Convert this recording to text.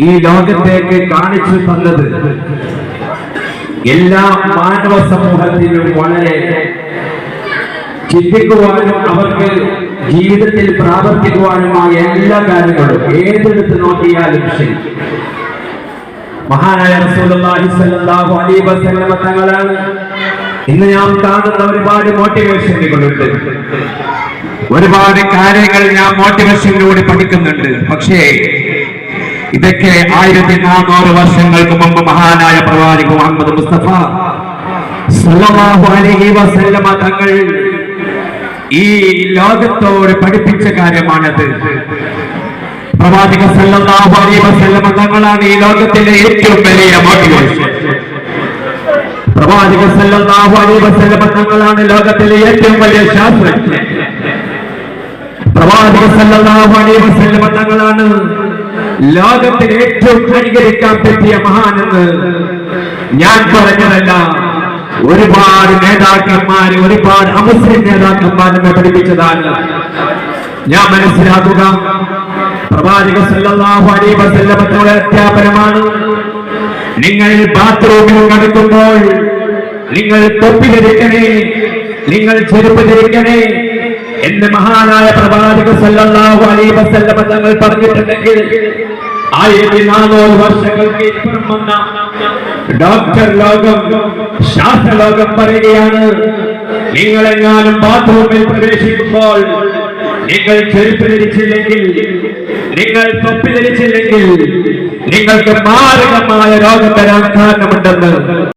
ഈ ലോകത്തേക്ക് കാണിച്ചു തന്നത് എല്ലാ മാനവ സമൂഹത്തിനും വളരെ ചിന്തിക്കുവാനും അവർക്ക് ജീവിതത്തിൽ പ്രാവർത്തിക്കുവാനുമായ എല്ലാ കാര്യങ്ങളും ഏതെടുത്ത് നോക്കിയാലും ശരി. മഹാനായ തങ്ങളാണ്. ഇന്ന് ഞാൻ കാണുന്ന ഒരുപാട് മോട്ടിവേഷനുകളുണ്ട് ഒരുപാട് കാര്യങ്ങൾ ഞാൻ മോട്ടിവേഷനിലൂടെ പഠിക്കുന്നുണ്ട്. പക്ഷേ ഇതൊക്കെ ആയിരത്തി നാനൂറ് വർഷങ്ങൾക്ക് മുമ്പ് മഹാനായ പ്രവാചക മുഹമ്മദ് മുസ്തഫ അലൈഹി വസല്ലമ തങ്ങൾ ഈ ലോകത്തോട് പഠിപ്പിച്ച കാര്യമാണത്. പ്രവാചക സല്ലല്ലാഹു അലൈഹി വസല്ലമ തങ്ങളാണ് ഈ ലോകത്തിലെ ഏറ്റവും വലിയ മോട്ടിവേഷൻ പ്രവാചക സല്ലല്ലാഹു അലൈഹി വസല്ലമ തങ്ങളാണ് ലോകത്തിലെ ഏറ്റവും വലിയ ശാസ്ത്രജ്ഞൻ പ്രവാചക സല്ലല്ലാഹു അലൈഹി വസല്ലമ തങ്ങളാണ് ലോകത്തിൽ ഏറ്റവും അനുകരിക്കാൻ പറ്റിയ മഹാനെന്ന് ഞാൻ പറഞ്ഞതല്ല. ഒരുപാട് നേതാക്കന്മാര് ഒരുപാട് അമുസ്ലിം നേതാക്കന്മാർ നമ്മെ പഠിപ്പിച്ചതാണ്. ഞാൻ മനസ്സിലാക്കുക പ്രവാചക സല്ലല്ലാഹു അലൈഹി അധ്യാപനമാണ്. നിങ്ങൾ ബാത്റൂമിൽ കടക്കുമ്പോൾ നിങ്ങൾ തൊപ്പി ധരിക്കണേ നിങ്ങൾ ചെരുപ്പ് ധരിക്കണേ എന്ന് മഹാനായ പ്രവാചക സല്ലല്ലാഹു അലൈഹി വസല്ലമ തങ്ങൾ പറഞ്ഞിട്ടുണ്ടെങ്കിൽ ആയിരത്തി നാനൂറ് വർഷങ്ങൾക്ക് ഇപ്പുറം വന്ന ഡോക്ടർ ലോകം ശാസ്ത്രലോകം പറയുകയാണ് നിങ്ങളെങ്ങാനും ബാത്റൂമിൽ പ്രവേശിക്കുമ്പോൾ നിങ്ങൾ ചെരുപ്പ് ധരിച്ചില്ലെങ്കിൽ നിങ്ങൾ തൊപ്പി ധരിച്ചില്ലെങ്കിൽ നിങ്ങൾക്ക് മാരകമായ രോഗം വരാൻ കാരണമുണ്ടെന്ന്